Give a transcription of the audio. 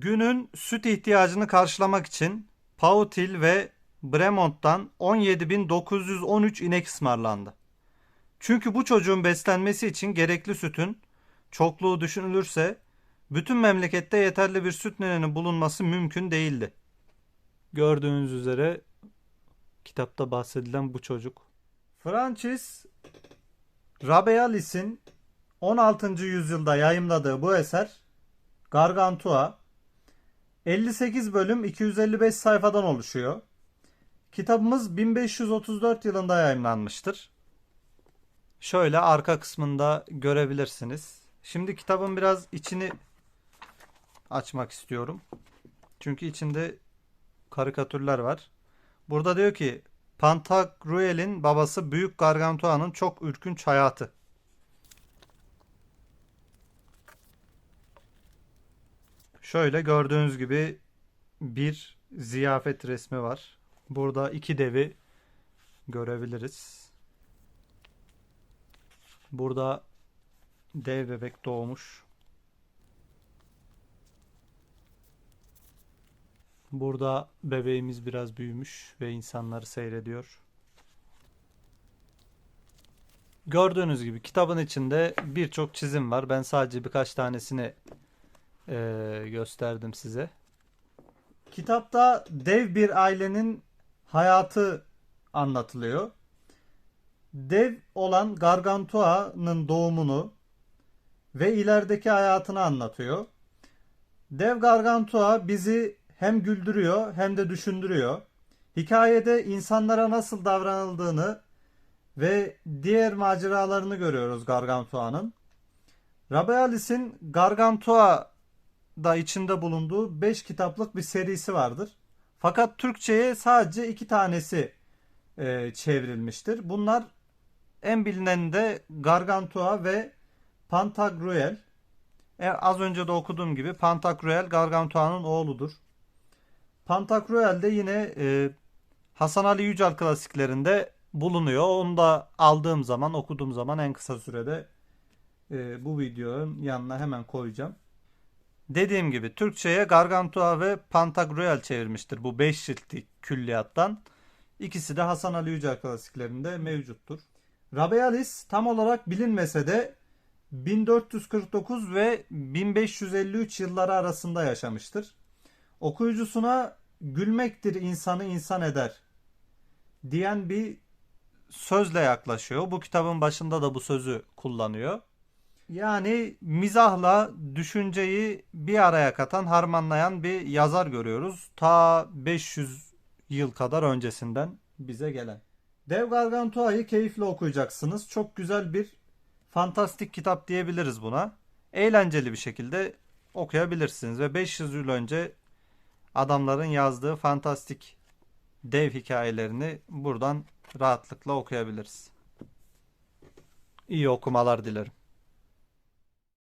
Günün süt ihtiyacını karşılamak için Pautil ve Bremont'tan 17.913 inek ısmarlandı. Çünkü bu çocuğun beslenmesi için gerekli sütün çokluğu düşünülürse bütün memlekette yeterli bir süt neneni bulunması mümkün değildi. Gördüğünüz üzere kitapta bahsedilen bu çocuk. Francis Rabelais''in 16. yüzyılda yayımladığı bu eser Gargantua 58 bölüm 255 sayfadan oluşuyor. Kitabımız 1534 yılında yayımlanmıştır. Şöyle arka kısmında görebilirsiniz. Şimdi kitabın biraz içini açmak istiyorum. Çünkü içinde karikatürler var. Burada diyor ki Pantagruel'in babası Büyük Gargantua'nın çok ürkünç hayatı. Şöyle gördüğünüz gibi bir ziyafet resmi var. Burada iki devi görebiliriz. Burada dev bebek doğmuş. Burada bebeğimiz biraz büyümüş ve insanları seyrediyor. Gördüğünüz gibi kitabın içinde birçok çizim var. Ben sadece birkaç tanesini eee, gösterdim size. Kitapta dev bir ailenin hayatı anlatılıyor. Dev olan Gargantua'nın doğumunu ve ilerideki hayatını anlatıyor. Dev Gargantua bizi hem güldürüyor hem de düşündürüyor. Hikayede insanlara nasıl davranıldığını ve diğer maceralarını görüyoruz Gargantua'nın. Rabelais''in Gargantua da içinde bulunduğu 5 kitaplık bir serisi vardır. Fakat Türkçe'ye sadece iki tanesi e, çevrilmiştir. Bunlar en bilineni de Gargantua ve Pantagruel. E, az önce de okuduğum gibi Pantagruel Gargantua'nın oğludur. Pantagruel de yine e, Hasan Ali Yücel klasiklerinde bulunuyor. Onu da aldığım zaman, okuduğum zaman en kısa sürede e, bu videonun yanına hemen koyacağım. Dediğim gibi Türkçe'ye Gargantua ve Pantagruel çevirmiştir bu 5 ciltlik külliyattan. İkisi de Hasan Ali Yücel klasiklerinde mevcuttur. Rabelais tam olarak bilinmese de 1449 ve 1553 yılları arasında yaşamıştır. Okuyucusuna gülmektir insanı insan eder diyen bir sözle yaklaşıyor. Bu kitabın başında da bu sözü kullanıyor. Yani mizahla düşünceyi bir araya katan, harmanlayan bir yazar görüyoruz. Ta 500 yıl kadar öncesinden bize gelen. Dev Gargantua'yı keyifle okuyacaksınız. Çok güzel bir fantastik kitap diyebiliriz buna. Eğlenceli bir şekilde okuyabilirsiniz ve 500 yıl önce adamların yazdığı fantastik dev hikayelerini buradan rahatlıkla okuyabiliriz. İyi okumalar dilerim.